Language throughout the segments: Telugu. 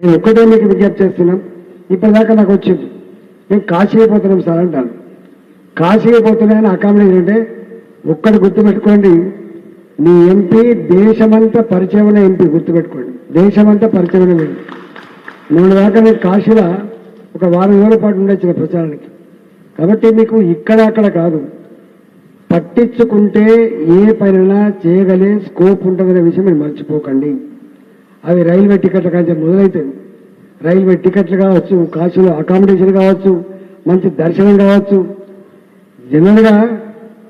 నేను ఒక్కటే మీకు విజ్ఞప్తి చేస్తున్నాం ఇప్పటిదాకా నాకు వచ్చింది. మేము కాశీకి పోతున్నాం సార్ అంటాను కాశీకి పోతున్నాయని అకామిడేషన్ అంటే ఒక్కటి గుర్తుపెట్టుకోండి. మీ ఎంపీ దేశమంతా పరిచయమైన ఎంపీ గుర్తుపెట్టుకోండి. దేశమంతా పరిచయమైన ఎంపీ. నేను దాకా మీరు కాశీలో ఒక వారం రోజుల పాటు ఉండొచ్చిన ప్రచారానికి. కాబట్టి మీకు ఇక్కడ అక్కడ కాదు. పట్టించుకుంటే ఏ పనైనా చేయగలే స్కోప్ ఉంటుందనే విషయం మీరు మర్చిపోకండి. అవి రైల్వే టికెట్ల కంటే మొదలవుతుంది రైల్వే టికెట్లు కావచ్చు కాశీలో అకామిడేషన్ కావచ్చు మంచి దర్శనం కావచ్చు. జనరల్గా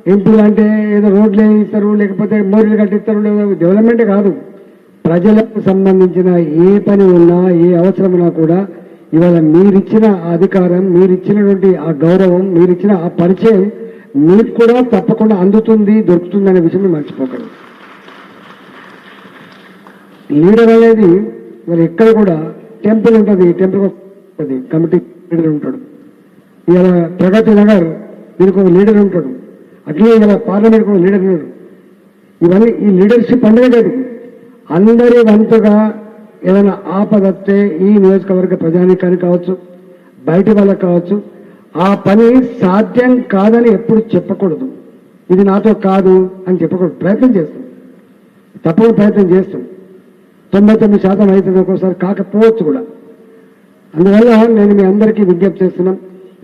ఎంపీలు అంటే ఏదో రోడ్లు ఇస్తారు లేకపోతే మోరీలు కట్టిస్తారు డెవలప్మెంట్ కాదు. ప్రజలకు సంబంధించిన ఏ పని ఉన్నా ఏ అవసరం ఉన్నా కూడా ఇవాళ మీరిచ్చిన అధికారం మీరిచ్చినటువంటి ఆ గౌరవం మీరిచ్చిన ఆ పరిచయం మీకు కూడా తప్పకుండా అందుతుంది దొరుకుతుంది అనే విషయం మర్చిపోకండి లీడర్ అనేది మరి ఎక్కడ కూడా టెంపుల్ ఉంటుంది టెంపుల్ ఉంటుంది కమిటీ లీడర్ ఉంటాడు. ఇవాళ ప్రగతి నగర్ దీనికి ఒక లీడర్ ఉంటాడు. అట్లే ఇలా పార్లమెంట్కి ఒక లీడర్ ఉన్నాడు. ఇవన్నీ ఈ లీడర్షిప్ అనేది అందరి వంతుగా ఏదైనా ఆపదత్తే ఈ నియోజకవర్గ ప్రజానికానికి కావచ్చు బయట వాళ్ళకి కావచ్చు ఆ పని సాధ్యం కాదని ఎప్పుడు చెప్పకూడదు. ఇది నాతో కాదు అని చెప్పకూడదు. ప్రయత్నం చేస్తాం. తప్పని ప్రయత్నం చేస్తాం. తొంభై తొమ్మిది శాతం అవుతుంది ఒక్కోసారి కాకపోవచ్చు కూడా. అందువల్ల నేను మీ అందరికీ విజ్ఞప్తి చేస్తున్నాం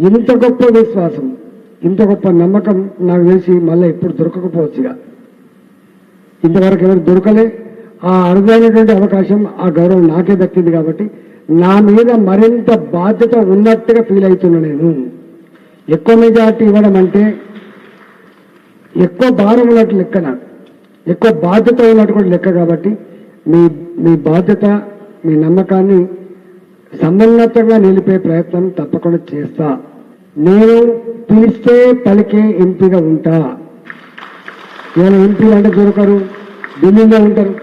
ఇంత గొప్ప విశ్వాసం ఇంత గొప్ప నమ్మకం నాకు తెలిసి మళ్ళీ ఎప్పుడు దొరకకపోవచ్చు ఇక ఇంతవరకు ఎవరు దొరకలే ఆ అరుదైనటువంటి అవకాశం ఆ గౌరవం నాకే దక్కింది కాబట్టి నా మీద మరింత బాధ్యత ఉన్నట్టుగా ఫీల్ అవుతున్నా నేను. ఎక్కువ మెజార్టీ ఇవ్వడం అంటే ఎక్కువ భారం ఉన్నట్టు లెక్క నాకు ఎక్కువ బాధ్యత ఉన్నట్టు కూడా లెక్క కాబట్టి మీ మీ బాధ్యత మీ నమ్మకాన్ని సమన్నతంగా నిలిపే ప్రయత్నం తప్పకుండా చేస్తా. నేను పిలిస్తే పలికే ఎంపీగా ఉంటా. నేను ఎంపీ అంటే దొరకరు ఢిల్లీలో ఉంటారు.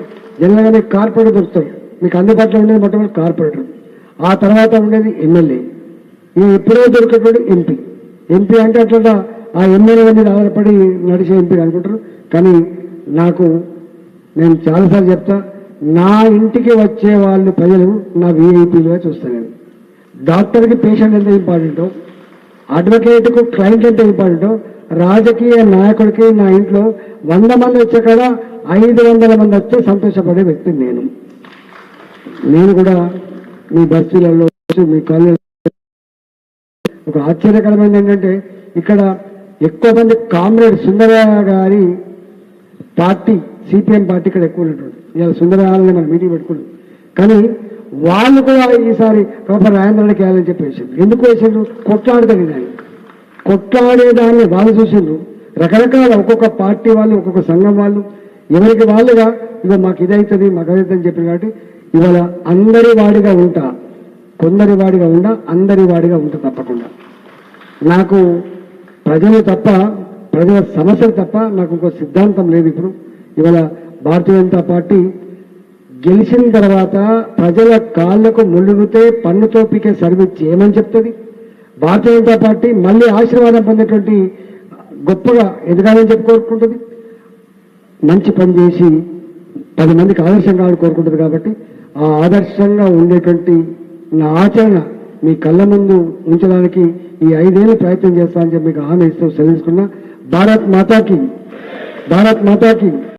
జనరల్గా మీకు కార్పొరేటర్ దొరుకుతారు. మీకు అందుబాటులో ఉండేది మొట్టమొదటి కార్పొరేటర్. ఆ తర్వాత ఉండేది ఎమ్మెల్యే. ఈ ఎప్పుడో దొరికేటప్పుడు ఎంపీ. ఎంపీ అంటే అట్లా ఆ ఎమ్మెల్యే మీద ఆధారపడి నడిచే ఎంపీ అనుకుంటారు. కానీ నాకు నేను చాలాసార్లు చెప్తా నా ఇంటికి వచ్చే వాళ్ళు ప్రజలు నా విఐపీలుగా చూస్తాను నేను డాక్టర్కి పేషెంట్ ఎంత ఇంపార్టెంటో అడ్వకేట్కు క్లయింట్ ఎంత ఇంపార్టెంటో రాజకీయ నాయకుడికి నా ఇంట్లో వంద మంది వచ్చే కాడ ఐదు వందల మంది వచ్చే సంతోషపడే వ్యక్తి నేను. నేను కూడా మీ బస్తీలలో మీ కాలేజీ ఒక ఆశ్చర్యకరమైనది ఏంటంటే ఇక్కడ ఎక్కువ మంది కామ్రేడ్ సుందరయ్య గారి పార్టీ సిపిఎం పార్టీ ఇక్కడ ఎక్కువ ఉన్నటువంటి. ఇవాళ సుందరయ్యని మనం మీటింగ్ పెట్టుకున్నాం కానీ వాళ్ళు కూడా ఈసారి ప్రొఫెసర్ రాజేంద్రకి వేయాలని చెప్పి వేసిండ్రు. ఎందుకు వేసిండ్రు? కొట్లాడతాడు దాన్ని కొట్లాడేదాన్ని వాళ్ళు చూసిండ్రు. రకరకాల ఒక్కొక్క పార్టీ వాళ్ళు ఒక్కొక్క సంఘం వాళ్ళు. ఎవరికి వాళ్ళుగా ఇక మాకు ఇదైతుంది మాకు అని చెప్పారు కాబట్టి ఇవాళ అందరి వాడిగా ఉంటా. కొందరి వాడిగా ఉండా అందరి వాడిగా ఉంటా తప్పకుండా. నాకు ప్రజలు తప్ప ప్రజల సమస్యలు తప్ప నాకు ఇంకో సిద్ధాంతం లేదు ఇప్పుడు. ఇవాళ భారతీయ జనతా పార్టీ గెలిచిన తర్వాత ప్రజల కాళ్ళకు ముళ్ళుగితే పన్నుతో పీకే సర్వీస్ చేయమని చెప్తుంది. భారతీయ జనతా పార్టీ మళ్ళీ ఆశీర్వాదం పొందేటువంటి గొప్పగా ఎదగాలని చెప్పి కోరుకుంటుంది. మంచి పని చేసి పది మందికి ఆదర్శం కావాలని కోరుకుంటుంది కాబట్టి ఆ ఆదర్శంగా ఉండేటువంటి నా ఆచరణ మీ కళ్ళ ముందు ఉంచడానికి ఈ ఐదేళ్ళు ప్రయత్నం చేస్తానని చెప్పి మీకు హామీ ఇస్తూ సెలవుకున్నా భారత్ మాతాకి భారత్ మాతాకి.